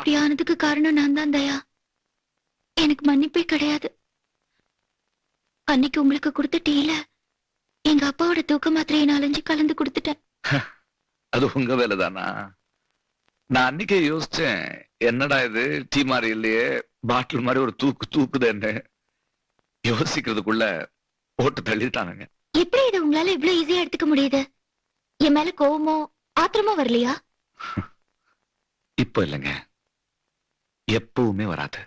இப்படி ஆனதுக்கு காரணம் நான் தான் தயா. எனக்கு மன்னிப்பே கிடையாது. அன்னைக்கு உங்களுக்கு கொடுத்த டீல எங்க அப்பாவோட தூக்க மாத்திரையை நாலஞ்சு கலந்து கொடுத்துட்டேன். அது உங்க வேலைதானா? நான் அன்னைக்கே யோசிச்சேன் என்னடா இது டீ மாதிரி இல்லையே பாட்டில் மாதிரி ஒரு தூக்கு தூக்குதுன்னு. யோசிக்கிறதுக்குள்ள போட்டு தள்ளிட்டானுங்க. எப்படி இதை உங்களால இவ்வளவு ஈஸியா எடுத்துக்க முடியுது? என் மேல கோவமோ ஆத்திரமோ வரலையா? இப்ப இல்லைங்க. எப்பவுமே வராது.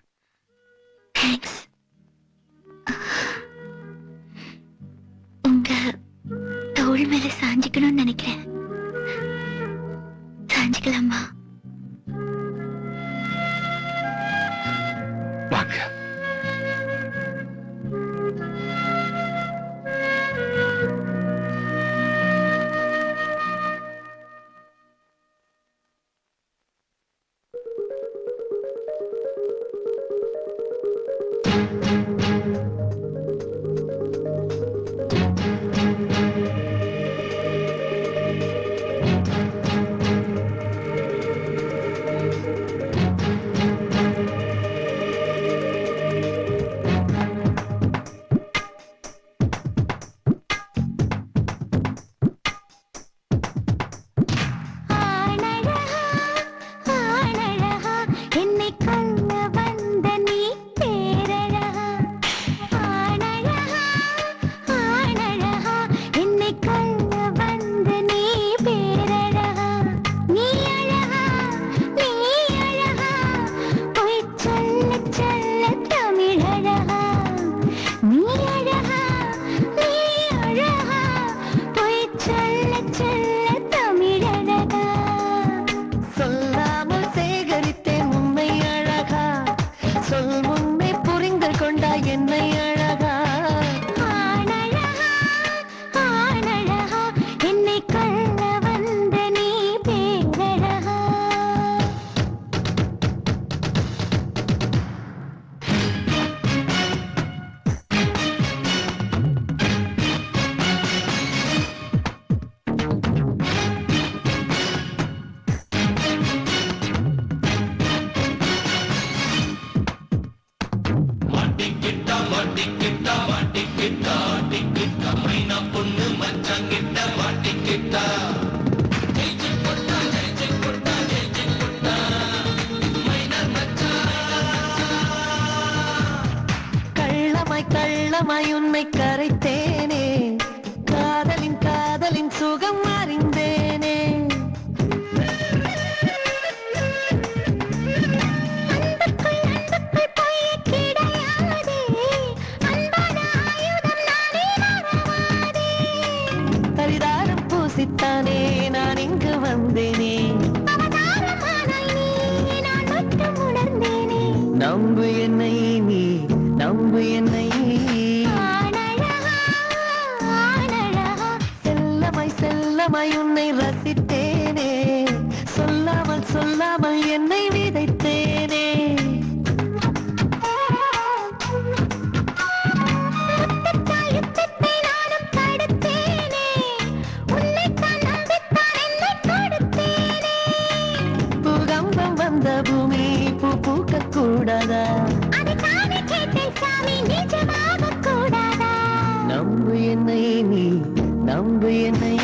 உங்க தோள் மேல சாஞ்சிக்கணும்னு நினைக்கிறேன். சாஞ்சிக்கலாமா? வாங்க. என்னை கண் கள்ளமாய் கள்ளமாய் உன்னை கரைத்தேனே. காதலின் காதலின் சுகம் அறிந்த நான் இங்கு வந்தேனே. நம்பு என்னை நீ நம்பு என்னை செல்லமாய் செல்லமாய் வந்த பூமி பூ பூக்க கூடாதா நம்பு என்னை நீ நம்பு என்னை